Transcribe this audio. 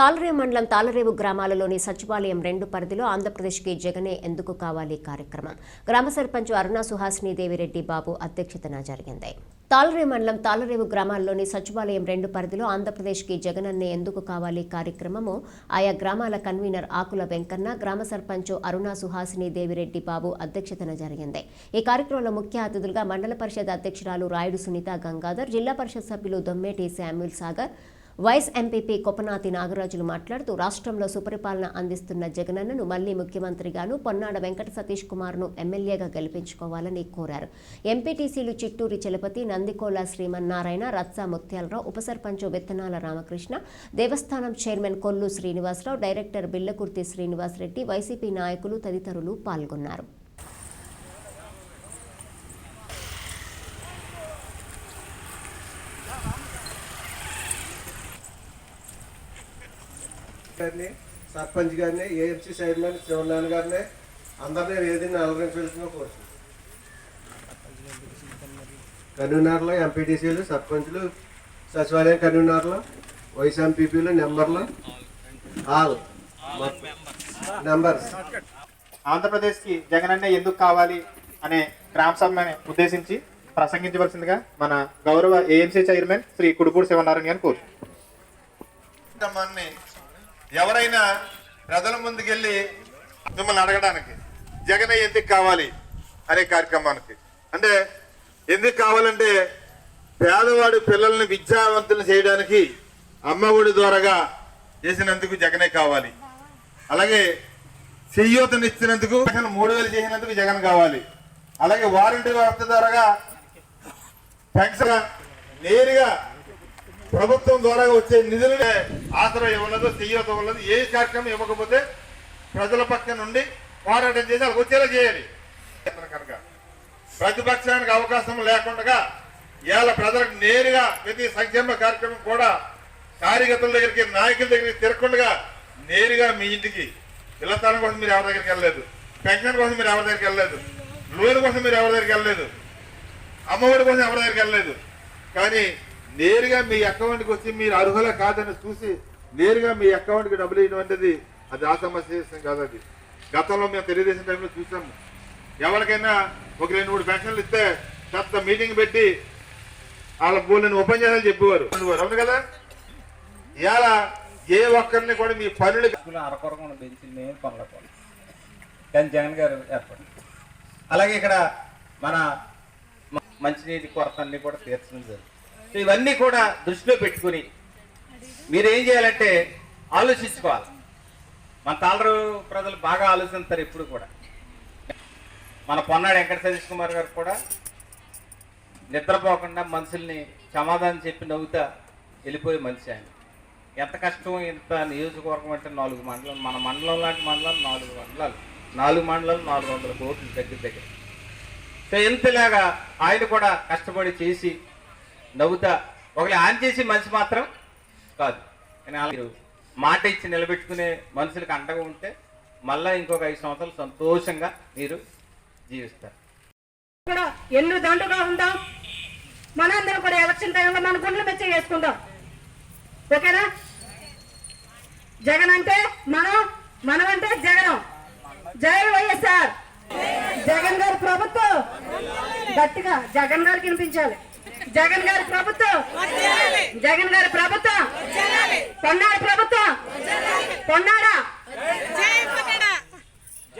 తాలరేవు మండలం తాళరేవు గ్రామాలలోని సచివాలయం రెండు పరిధిలో ఆంధ్రప్రదేశ్కి జగనే ఎందుకు కావాలి కార్యక్రమం. గ్రామ సర్పంచ్ అరుణ సుహాసిని దేవిరెడ్డి బాబు అధ్యక్షతన జరిగింది. తాలరేవు మండలం తాళరేవు గ్రామాల్లోని సచివాలయం రెండు పరిధిలో ఆంధ్రప్రదేశ్కి జగనన్నే ఎందుకు కావాలి కార్యక్రమము ఆయా గ్రామాల కన్వీనర్ ఆకుల వెంకన్న గ్రామ సర్పంచ్ అరుణా సుహాసిని దేవిరెడ్డి బాబు అధ్యక్షతన జరిగింది. ఈ కార్యక్రమంలో ముఖ్య అతిథులుగా మండల పరిషత్ అధ్యక్షురాలు రాయుడు సునీత గంగాధర్ జిల్లా పరిషత్ సభ్యులు Dommeti Samuel Sagar vice MPP Kopanathi Nagarajulu మాట్లాడుతూ రాష్ట్రంలో సుపరిపాలన అందిస్తున్న జగనన్నను మళ్ళీ ముఖ్యమంత్రిగాను పొన్నాడ వెంకట సతీష్ కుమార్ను ఎమ్మెల్యేగా గెలిపించుకోవాలని కోరారు. ఎంపీటీసీలు చిట్టూరి చలపతి నందికోల శ్రీమన్నారాయణ రత్స ముత్యాలరావు ఉప sarpanch Vittanala Ramakrishna devasthanam chairman Kollu Srinivasarao director Billakurthi Srinivasareddy YCP నాయకులు తదితరులు పాల్గొన్నారు. గారిని సర్పంచ్ గారిని ఏఎంసీ చైర్మన్ శివనారాయణ గారిని అందరినీ ఏదైనా అలరించవలసిన కోరుతున్నాను కన్వీనర్లు ఎంపీటీసీలు సర్పంచ్లు సచివాలయం కన్వీనర్లు వైస్ ఎంపీపీలు నెంబర్లు ఆల్ నెంబర్స్ ఆంధ్రప్రదేశ్కి జగనన్న ఎందుకు కావాలి అనే గ్రామ సభని ఉద్దేశించి ప్రసంగించవలసిందిగా మన గౌరవ ఏఎంసీ చైర్మన్ శ్రీ కుడుపూడి శివనారాయణ గారిని కోరు ఎవరైనా ప్రజల ముందుకెళ్ళి మిమ్మల్ని అడగడానికి జగన్ ఎందుకు కావాలి? అనే కార్యక్రమానికి. అంటే ఎందుకు కావాలంటే పేదవాడి పిల్లల్ని విద్యావంతులు చేయడానికి అమ్మఒడి ద్వారాగా చేసినందుకు జగనే కావాలి. అలాగే చెయ్యూతను ఇచ్చినందుకు జగన్ మూడు వేలు చేసినందుకు జగన్ కావాలి. అలాగే వారంటీ వ్యవస్థ ద్వారాగా పెన్షన్ నేరుగా ప్రభుత్వం ద్వారా వచ్చే నిధులనే ఆసరా ఇవ్వలేదు చెయ్యత ఇవ్వలేదు ఏ కార్యక్రమం ఇవ్వకపోతే ప్రజల పక్క నుండి పోరాటం చేసి వాళ్ళకి వచ్చేలా చేయాలి. కనుక ప్రతిపక్షానికి అవకాశం లేకుండా ఇవాళ ప్రజలకు నేరుగా ప్రతి సంక్షేమ కార్యక్రమం కూడా కార్యకర్తల దగ్గరికి నాయకుల దగ్గరికి తిరగకుండా నేరుగా మీ ఇంటికి ఇళ్ళతనం కోసం మీరు ఎవరి దగ్గరికి వెళ్ళలేదు పెన్షన్ కోసం మీరు ఎవరి దగ్గరికి వెళ్ళలేదు లోన్ కోసం మీరు ఎవరి దగ్గరికి వెళ్ళలేదు అమ్మఒడి కోసం ఎవరి దగ్గరికి వెళ్ళలేదు. కానీ నేరుగా మీ అకౌంట్కి వచ్చి మీరు అర్హుల కాదని చూసి నేరుగా మీ అకౌంట్కి డబ్బులు ఇవ్వటువంటిది అది ఆసమస్యం కాదు అది. గతంలో మేము తెలుగుదేశం టైంలో చూసాము. ఎవరికైనా ఒక రెండు మూడు పెన్షన్లు ఇస్తే పెద్ద మీటింగ్ పెట్టి వాళ్ళ బోళ్ళని ఉపన్యాసాలు చెప్పేవారు. అవును కదా? ఇవాళ ఏ ఒక్కరిని కూడా మీ పనులు అరకొరకుండా పెంచింది పనుల కానీ జగన్ గారు ఏర్పడి అలాగే ఇక్కడ మన మంచినీటి కొరత అన్ని కూడా తీర్చడం జరిగింది. ఇవన్నీ కూడా దృష్టిలో పెట్టుకుని మీరు ఏం చేయాలంటే ఆలోచించుకోవాలి. మన తాళరు ప్రజలు బాగా ఆలోచిస్తారు ఎప్పుడు కూడా. మన పొన్నాడు వెంకట సతీష్ కుమార్ గారు కూడా నిద్రపోకుండా మనుషుల్ని సమాధానం చెప్పి నవ్వుతా వెళ్ళిపోయే మనిషి ఆయన. ఎంత కష్టం ఇంత నియోజకవర్గం అంటే నాలుగు మండలం మన మండలం లాంటి మండలం నాలుగు మండలాలు. నాలుగు మండలాలు నాలుగు వందల కోట్లు దగ్గర దగ్గర. సో ఎంతలాగా ఆయన కూడా కష్టపడి చేసి నవ్వుతా. ఒకళ్ళు ఆన్ చేసి మనిషి మాత్రం కాదు. కానీ అలా మాట ఇచ్చి నిలబెట్టుకునే మనుషులకు అండగా ఉంటే మళ్ళీ ఇంకొక ఐదు సంవత్సరాలు సంతోషంగా మీరు జీవిస్తారు. కూడా ఎన్ని దండుగా ఉందాం. మనందరం కూడా ఎలక్షన్ టైంలో మన గుండెలు మెచ్చ చేసుకుందాం. ఓకేనా? జగన్ అంటే మనం మనం అంటే జగనం. జై వైఎస్ఆర్. జగన్ గారి ప్రభుత్వం. గట్టిగా జగన్ గారికి వినిపించాలి. జగన్ గారి ప్రభుత్వం. జగన్ గారి ప్రభుత్వం. పొన్నాడు ప్రభుత్వం. పొన్నాడా?